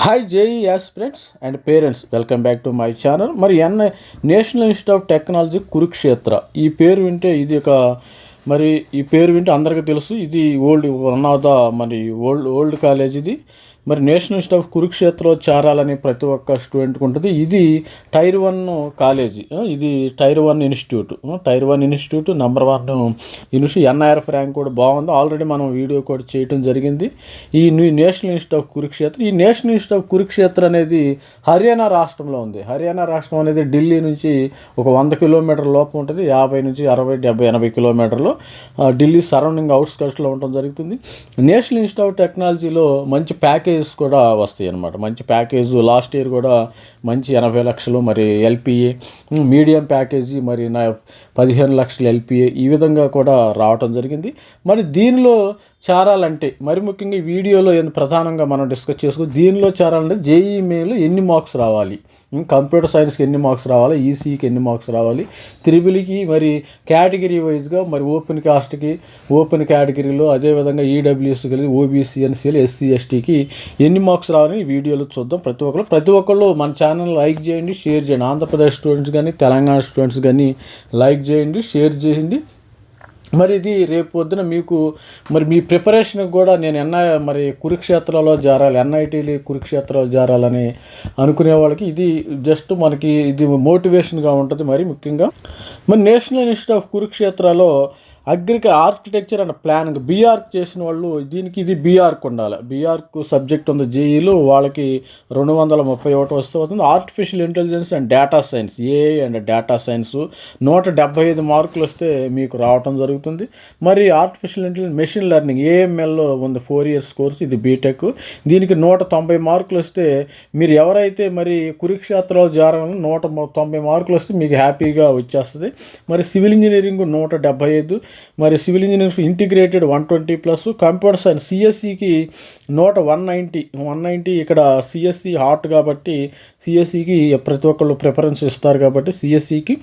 Hi JEE aspirants and parents welcome back to my channel మరి N national institute of technology Kurukshetra ఈ పేరు వింటే ఇది ఒక మరి ఈ పేరు వింటే అందరికీ తెలుసు. ఇది ఓల్డ్ వన్ ఆఫ్ ద మరి ఓల్డ్ ఓల్డ్ కాలేజ్ ఇది. మరి నేషనల్ ఇన్స్టిట్యూట్ ఆఫ్ కురుక్షేత్రలో చేరాలని ప్రతి ఒక్క స్టూడెంట్కి ఉంటుంది. ఇది టైర్ వన్ కాలేజీ. ఇది tier one institute. Tier one institute number one institute NIRF rank కూడా బాగుంది. ఆల్రెడీ మనం వీడియో కూడా చేయటం జరిగింది. ఈ నేషనల్ ఇన్స్టిట్యూట్ ఆఫ్ కురుక్షేత్ర ఈ నేషనల్ ఇన్స్టిట్యూట్ ఆఫ్ కురుక్షేత్ర అనేది హర్యానా రాష్ట్రంలో ఉంది. హర్యానా రాష్ట్రం అనేది ఢిల్లీ నుంచి ఒక వంద కిలోమీటర్ లోపు ఉంటుంది. యాభై నుంచి అరవై డెబ్బై ఎనభై కిలోమీటర్లు ఢిల్లీ సరౌండింగ్ అవుట్స్కట్స్లో ఉండటం జరుగుతుంది. నేషనల్ ఇన్స్టిట్యూట్ ఆఫ్ టెక్నాలజీలో మంచి ప్యాకేజ్ కూడా వస్తాయి అనమాట మంచి ప్యాకేజ్. లాస్ట్ ఇయర్ కూడా మంచి ఎనభై లక్షలు మరి ఎల్పిఏ మీడియం ప్యాకేజీ మరి నా పదిహేను లక్షలు ఎల్పిఏ ఈ విధంగా కూడా రావటం జరిగింది. మరి దీనిలో చేరాలంటే మరి ముఖ్యంగా ఈ వీడియోలో ప్రధానంగా మనం డిస్కస్ చేసుకో దీనిలో చేరాలంటే జేఈ మెయిల్ ఎన్ని మార్క్స్ రావాలి? కంప్యూటర్ సైన్స్కి ఎన్ని మార్క్స్ రావాలి? ఈసీకి ఎన్ని మార్క్స్ రావాలి? త్రిబులికి మరి కేటగిరీ వైజ్గా మరి ఓపెన్ కాస్ట్కి ఓపెన్ కేటగిరీలో అదేవిధంగా ఈడబ్ల్యూఎస్ కలిగి ఓబీసీ ఎన్సీఎల్ ఎస్సీ ఎస్టీకి ఎన్ని మార్క్స్ రావాలని ఈ వీడియోలో చూద్దాం. ప్రతి ఒక్కరు ప్రతి ఒక్కళ్ళు మన ఛానల్ లైక్ చేయండి షేర్ చేయండి. ఆంధ్రప్రదేశ్ స్టూడెంట్స్ కానీ తెలంగాణ స్టూడెంట్స్ కానీ లైక్ చేయండి షేర్ చేయండి. మరి ఇది రేపు పొద్దున మీకు మరి మీ ప్రిపరేషన్కి కూడా నేను ఎన్ఐ మరి కురుక్షేత్రలో జారాలి ఎన్ఐటీలు కురుక్షేత్రలో జారాలని అనుకునే వాళ్ళకి ఇది జస్ట్ మనకి ఇది మోటివేషన్గా ఉంటుంది మరి ముఖ్యంగా. మరి నేషనల్ ఇన్స్టిట్యూట్ ఆఫ్ కురుక్షేత్రలో అగ్రిక ఆర్కిటెక్చర్ అండ్ ప్లానింగ్ బీఆర్క్ చేసిన వాళ్ళు దీనికి ఇది బీఆర్క్ ఉండాలి. బీఆర్క్ సబ్జెక్ట్ ఉంది జేఈలో వాళ్ళకి రెండు వందల ముప్పై ఒకటి వస్తూ అవుతుంది artificial intelligence and data science AI and data science నూట డెబ్బై ఐదు మార్కులు వస్తే మీకు రావటం జరుగుతుంది. మరి ఆర్టిఫిషియల్ ఇంటెలిజెన్స్ మెషిన్ లెర్నింగ్ ఏఎంఎల్లో ఉంది ఫోర్ ఇయర్స్ కోర్స్ ఇది బీటెక్ దీనికి నూట తొంభై మార్కులు వస్తే మీరు ఎవరైతే మరి కురుక్షేత్రాలు జారాలని నూట తొంభై మార్కులు వస్తే మీకు హ్యాపీగా వచ్చేస్తుంది. మరి సివిల్ ఇంజనీరింగ్ నూట డెబ్బై ఐదు మరి civil engineering integrated one twenty plus computer science సిఎస్సికి నూట వన్ నైంటీ వన్ నైంటీ ఇక్కడ సిఎస్సి హాట్ కాబట్టి సిఎస్సికి ప్రతి ఒక్కళ్ళు ప్రిఫరెన్స్ ఇస్తారు కాబట్టి సిఎస్సికి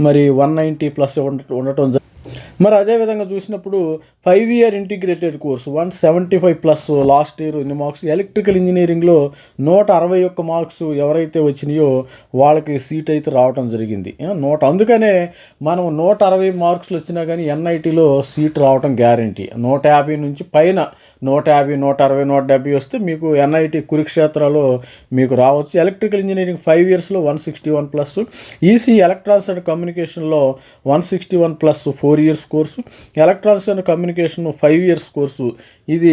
మరి వన్ నైంటీ ప్లస్ ఉండటం జరిగింది మరి అదేవిధంగా చూసినప్పుడు five year integrated course one seventy five plus last year ఎన్ని మార్క్స్ ఎలక్ట్రికల్ ఇంజనీరింగ్లో నూట అరవై ఒక్క మార్క్స్ ఎవరైతే వచ్చినాయో వాళ్ళకి సీట్ అయితే రావటం జరిగింది. నూట అందుకనే మనం నూట అరవై మార్క్స్లు వచ్చినా కానీ ఎన్ఐటీలో సీట్ రావటం గ్యారంటీ నూట యాభై నుంచి పైన నూట యాభై నూట అరవై నూట డెబ్బై వస్తే మీకు ఎన్ఐటి కురుక్షేత్రలో మీకు రావచ్చు. ఎలక్ట్రికల్ ఇంజనీరింగ్ ఫైవ్ ఇయర్స్లో one sixty one plus EC electronics and కమ్యూనికేషన్లో one sixty one plus four four years course. Electronics and communication five years course. ఇది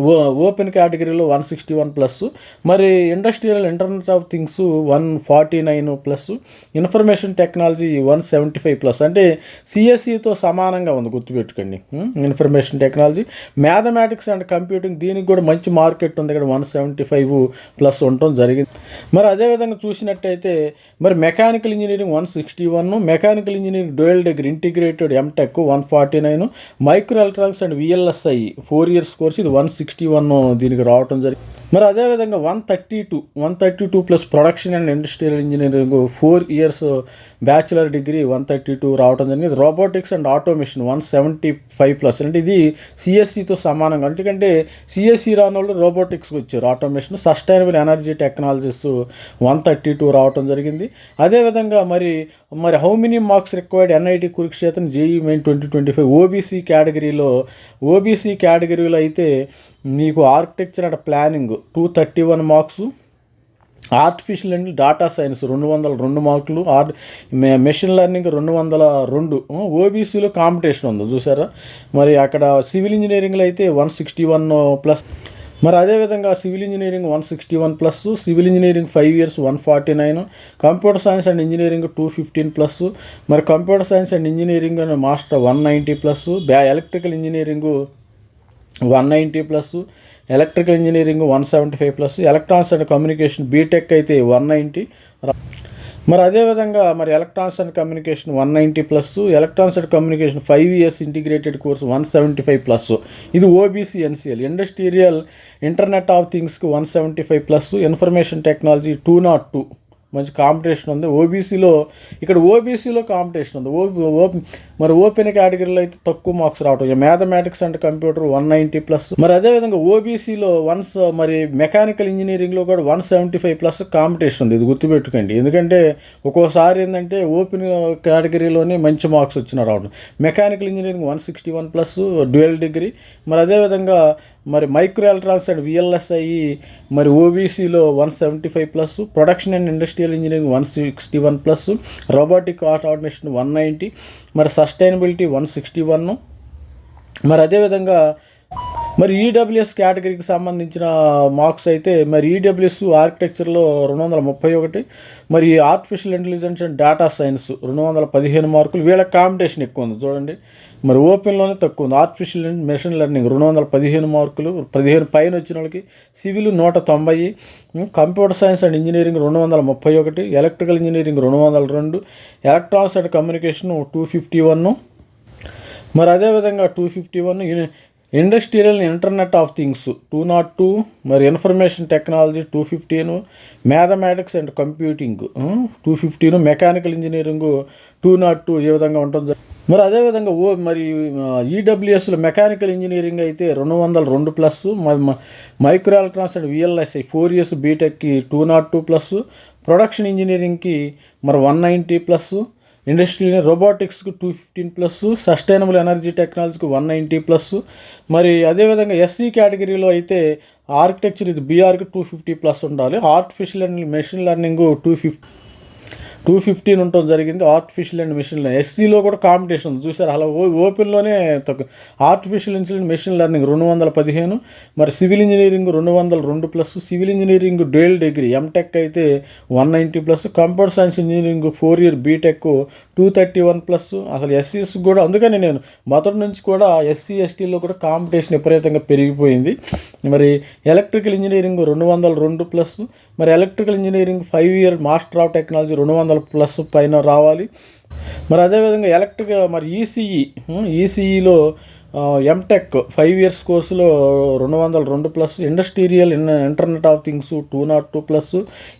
ఓ ఓపెన్ కేటగిరీలో వన్ సిక్స్టీ వన్ ప్లస్. మరి industrial internet of things one forty nine plus. Information technology one seventy five plus. అంటే సిఎస్సితో సమానంగా ఉంది గుర్తుపెట్టుకోండి. Information technology. Mathematics and computing దీనికి కూడా మంచి మార్కెట్ ఉంది. ఇక్కడ వన్ సెవెంటీ ఫైవ్ ప్లస్ ఉండటం జరిగింది. మరి అదేవిధంగా చూసినట్టయితే మరి mechanical engineering one sixty one mechanical engineering dual degree integrated MTech one forty nine micro electronics and VLSI four years course. ఇది వన్ సిక్స్టీ వన్ దీనికి రావటం జరిగింది మరి అదేవిధంగా one thirty two one thirty two plus production and industrial engineering four years bachelor degree one thirty two రావటం జరిగింది. Robotics and automation one seventy five plus. అంటే ఇది సిఎస్సితో సమానంగా ఎందుకంటే సిఎస్సి రాని వాళ్ళు రోబోటిక్స్కి వచ్చారు. Automation sustainable energy technologies one thirty two రావటం జరిగింది. అదేవిధంగా మరి మరి how many marks required NIT Kurukshetra JEE Main twenty twenty five OBC కేటగిరీలో ఓబీసీ కేటగిరీలో అయితే మీకు architecture and planning two thirty one marks artificial and data science రెండు వందల రెండు మార్కులు ఆర్ మెషిన్ లెర్నింగ్ రెండు వందల రెండు ఓబీసీలో కాంపిటీషన్ ఉంది చూసారా? మరి అక్కడ సివిల్ ఇంజనీరింగ్లో అయితే వన్ సిక్స్టీ వన్ ప్లస్ మరి అదేవిధంగా civil engineering one sixty one plus civil engineering five years one forty nine computer science and engineering two fifteen plus మరి computer science and engineering master one ninety plus బ్యా electrical engineering one ninety plus electrical engineering one seventy five plus electronics and communication BTech అయితే one ninety. మరి అదేవిధంగా మరి electronics and communication one ninety plus electronics and communication five years integrated course one seventy five plus. ఇది OBC NCL industrial internet of థింగ్స్కి one seventy five plus information technology two nought two మంచి competition ఉంది. ఓబీసీలో ఇక్కడ ఓబీసీలో competition ఉంది. ఓ ఓ మరి open కేటగిరీలో అయితే తక్కువ మార్క్స్ రావటం. Mathematics and computer one ninety plus మరి అదేవిధంగా ఓబీసీలో వన్స్ మరి మెకానికల్ ఇంజనీరింగ్లో కూడా one seventy five plus competition ఉంది. ఇది గుర్తుపెట్టుకోండి. ఎందుకంటే ఒక్కోసారి ఏంటంటే ఓపెన్ కేటగిరీలోనే మంచి మార్క్స్ వచ్చిన రావడం mechanical engineering one sixty one plus dual degree మరి అదేవిధంగా మరి మైక్రో ఎలక్ట్రానిక్స్ అండ్ విఎల్ఎస్ఐ మరి ఓబీసీలో one seventy five plus production and industrial engineering one sixty one plus robotic automation one ninety మరి సస్టైనబిలిటీ వన్ సిక్స్టీ వన్. మరి అదేవిధంగా మరి EWS కేటగిరీకి సంబంధించిన మార్క్స్ అయితే మరి ఈడబ్ల్యూఎస్ ఆర్కిటెక్చర్లో రెండు వందల ముప్పై ఒకటి మరి artificial intelligence and data science రెండు వందల పదిహేను మార్కులు. వీళ్ళ కాంపిటీషన్ ఎక్కువ ఉంది చూడండి. మరి ఓపెన్లోనే తక్కువ ఉంది. ఆర్టిఫిషియల్ మెషిన్ లెర్నింగ్ రెండు వందల పదిహేను మార్కులు పదిహేను పైన వచ్చిన వాళ్ళకి సివిల్ నూట తొంభై కంప్యూటర్ సైన్స్ అండ్ ఇంజనీరింగ్ రెండు వందల ముప్పై ఒకటి ఎలక్ట్రికల్ ఇంజనీరింగ్ రెండు వందల రెండు electronics and communication two fifty one మరి అదేవిధంగా two fifty one industrial internet of things two nought two మరి information technology two fifteen mathematics and computing two fifteen mechanical engineering two nought two ఏ విధంగా ఉంటుంది మరి అదేవిధంగా ఓ మరి ఈడబ్ల్యూఎస్లో మెకానికల్ ఇంజనీరింగ్ అయితే రెండు వందల రెండు plus micro electronics and VLSI four years బీటెక్కి two not two plus production ఇంజనీరింగ్కి మరి one ninety plus industrial రోబోటిక్స్కి two fifteen plus sustainable energy టెక్నాలజీకి వన్ నైంటీ ప్లస్ మరి అదేవిధంగా ఎస్సీ కేటగిరీలో అయితే ఆర్కిటెక్చర్ ఇది బీఆర్కి టూ ఫిఫ్టీ ప్లస్ ఉండాలి. Artificial and machine learning two fifty two fifteen ఉండటం జరిగింది. ఆర్టిఫిషియల్ అండ్ మిషన్ లెర్నింగ్ ఎస్సీలో కూడా కాంపిటీషన్ ఉంది. చూసారు? అలా ఓ ఓపెన్లోనే ఆర్టిఫిషియల్ ఇంజనీరింగ్ మెషిన్ లెర్నింగ్ రెండు వందల పదిహేను మరి సివిల్ ఇంజనీరింగ్ రెండు వందల రెండు plus civil engineering dual degree MTech అయితే one ninety plus computer science engineering four year BTech two thirty one plus అసలు ఎస్సీస్ కూడా అందుకని నేను మొదటి నుంచి కూడా ఎస్సీ ఎస్టీలో కూడా కాంపిటీషన్ విపరీతంగా పెరిగిపోయింది. మరి ఎలక్ట్రికల్ ఇంజనీరింగ్ రెండు వందల రెండు ప్లస్ మరి electrical engineering five year master of technology రెండు వందల ప్లస్ పైన రావాలి. మరి అదేవిధంగా ఎలక్ట్రిక్ మరి ఈసీఈ ఈసీఈలో ఎంటెక్ ఫైవ్ ఇయర్స్ కోర్సులో రెండు వందల రెండు plus industrial in internet of things two nought two plus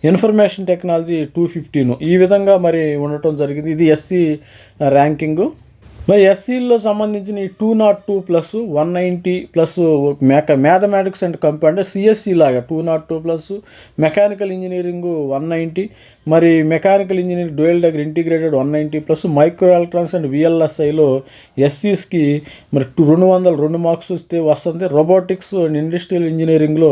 information technology two fifteen ఈ విధంగా మరి ఉండటం జరిగింది. ఇది ఎస్సీ ర్యాంకింగు మరి ఎస్సీల్లో సంబంధించిన ఈ two nought two plus one ninety plus మెక mathematics and కంప్యూ అంటే సిఎస్సి లాగా two nought two plus mechanical engineering one ninety మరి మెకానికల్ ఇంజనీరింగ్ డ్యూయల్ దగ్గర integrated one ninety plus micro electronics and విఎల్ఎస్ఐలో ఎస్సీస్కి మరి టూ రెండు వందల రెండు మార్క్స్ వస్తే వస్తుంది. రోబోటిక్స్ అండ్ ఇండస్ట్రియల్ ఇంజనీరింగ్లో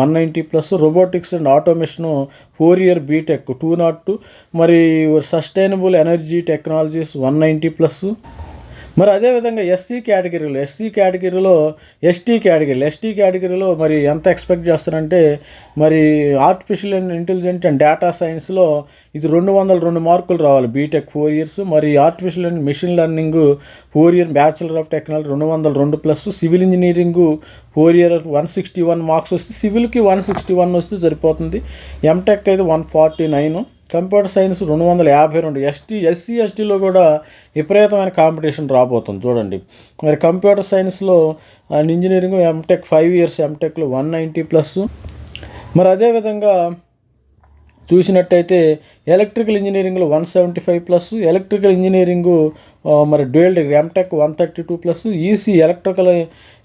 one ninety plus robotics and automation four year BTech two nought two. మరి sustainable energy technologies one ninety plus. మరి అదేవిధంగా ఎస్సీ కేటగిరీలో ఎస్సీ కేటగిరీలో ఎస్టీ కేటగిరీలు ఎస్టీ కేటగిరీలో మరి ఎంత ఎక్స్పెక్ట్ చేస్తారంటే మరి artificial and intelligent and data సైన్స్లో ఇది రెండు వందల రెండు మార్కులు రావాలి బీటెక్ ఫోర్ ఇయర్స్ మరి artificial and machine learning four year bachelor of technology రెండు వందల రెండు plus civil engineering four year one sixty one marks వస్తే సివిల్కి వన్ సిక్స్టీ వన్ వస్తే సరిపోతుంది. ఎంటెక్ అయితే one forty nine. Computer science రెండు వందల యాభై రెండు ఎస్టీ ఎస్సీ ఎస్టీలో కూడా విపరీతమైన కాంపిటీషన్ రాబోతుంది. చూడండి. మరి కంప్యూటర్ సైన్స్లో and engineering MTech five years ఎంటెక్లో one ninety plus. మరి అదేవిధంగా చూసినట్టయితే ఎలక్ట్రికల్ ఇంజనీరింగ్లో one seventy five plus electrical engineering మరి dual degree MTech one thirty two plus EC electrical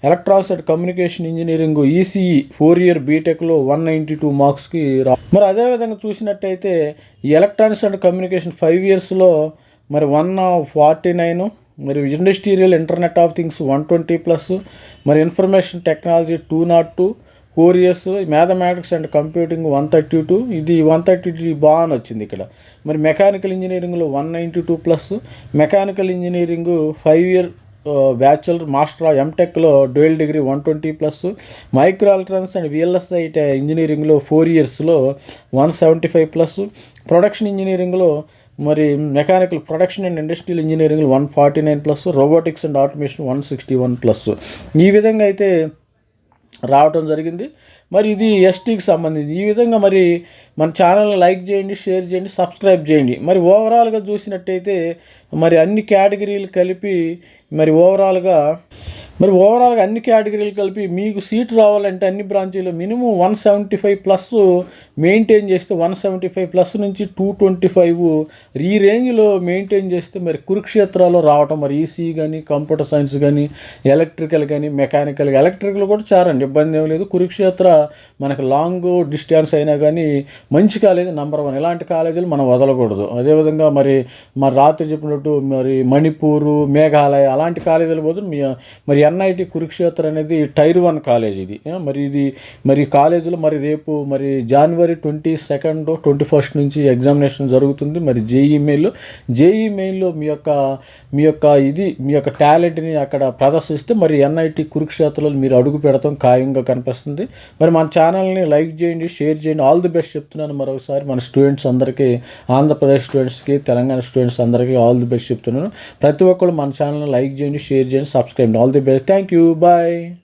electronics and communication engineering ECE four year బీటెక్లో one ninety two మార్క్స్కి రా. మరి అదేవిధంగా చూసినట్టయితే ఈ ఎలక్ట్రానిక్స్ అండ్ కమ్యూనికేషన్ ఫైవ్ ఇయర్స్లో మరి వన్ ఫార్టీ నైన్ మరి industrial internet of things one twenty plus మరి information technology two nought two four years mathematics and computing one thirty two ఇది వన్ థర్టీ టూ బాగా వచ్చింది ఇక్కడ. మరి మెకానికల్ ఇంజనీరింగ్లో one ninety two plus mechanical engineering five year bachelor master of ఎంటెక్లో dual degree one twenty plus micro electronics and VLSI ఇంజనీరింగ్లో four ఇయర్స్లో one seventy five plus production ఇంజనీరింగ్లో మరి mechanical production and industrial engineering one forty nine plus robotics and automation one sixty one plus. ఈ విధంగా అయితే రావటం జరిగింది. మరి ఇది ఎస్టీకి సంబంధించి. ఈ విధంగా మరి మన ఛానల్ని లైక్ చేయండి షేర్ చేయండి సబ్స్క్రైబ్ చేయండి. మరి ఓవరాల్గా చూసినట్టయితే మరి అన్ని కేటగిరీలు కలిపి మరి ఓవరాల్గా మరి ఓవరాల్గా అన్ని కేటగిరీలు కలిపి మీకు సీటు రావాలంటే అన్ని బ్రాంచీలు minimum one seventy five plus maintain చేస్తే వన్ సెవెంటీ ఫైవ్ ప్లస్ నుంచి టూ ట్వంటీ ఫైవ్ ఈ రేంజ్లో మెయింటైన్ చేస్తే మరి కురుక్షేత్రాల్లో రావటం మరి ఈసీ కానీ కంప్యూటర్ సైన్స్ కానీ ఎలక్ట్రికల్ కానీ మెకానికల్ ఎలక్ట్రికల్ కూడా చారండి ఇబ్బంది ఏం లేదు. కురుక్షేత్ర మనకు లాంగ్ డిస్టెన్స్ అయినా కానీ మంచి కాలేజ్ నెంబర్ వన్ ఇలాంటి కాలేజీలు మనం వదలకూడదు. అదేవిధంగా మరి మరి రాత్రి చెప్పినట్టు మరి మణిపూరు మేఘాలయ అలాంటి కాలేజీలు పోతే మీ మరి ఎన్ఐటి కురుక్షేత్ర అనేది టైర్ వన్ కాలేజ్ ఇది. మరి ఇది మరి కాలేజీలో మరి రేపు మరి జనవరి ట్వంటీ సెకండ్ ట్వంటీ ఫస్ట్ నుంచి ఎగ్జామినేషన్ జరుగుతుంది. మరి జేఈ మెయిల్ జేఈ మెయిల్లో మీ యొక్క మీ యొక్క ఇది మీ యొక్క టాలెంట్ని అక్కడ ప్రదర్శిస్తే మరి ఎన్ఐటి కురుక్షేత్రలో మీరు అడుగు పెడతాం ఖాయంగా కనిపిస్తుంది. మరి మన ఛానల్ని లైక్ చేయండి షేర్ చేయండి. ఆల్ ది బెస్ట్ చెప్తున్నాను మరొకసారి మన స్టూడెంట్స్ అందరికీ ఆంధ్రప్రదేశ్ స్టూడెంట్స్కి తెలంగాణ స్టూడెంట్స్ అందరికీ ఆల్ ది బెస్ట్ చెప్తున్నాను. ప్రతి ఒక్కరు మన ఛానల్ని లైక్ చేయండి షేర్ చేయండి subscribe all the best Thank you. Bye.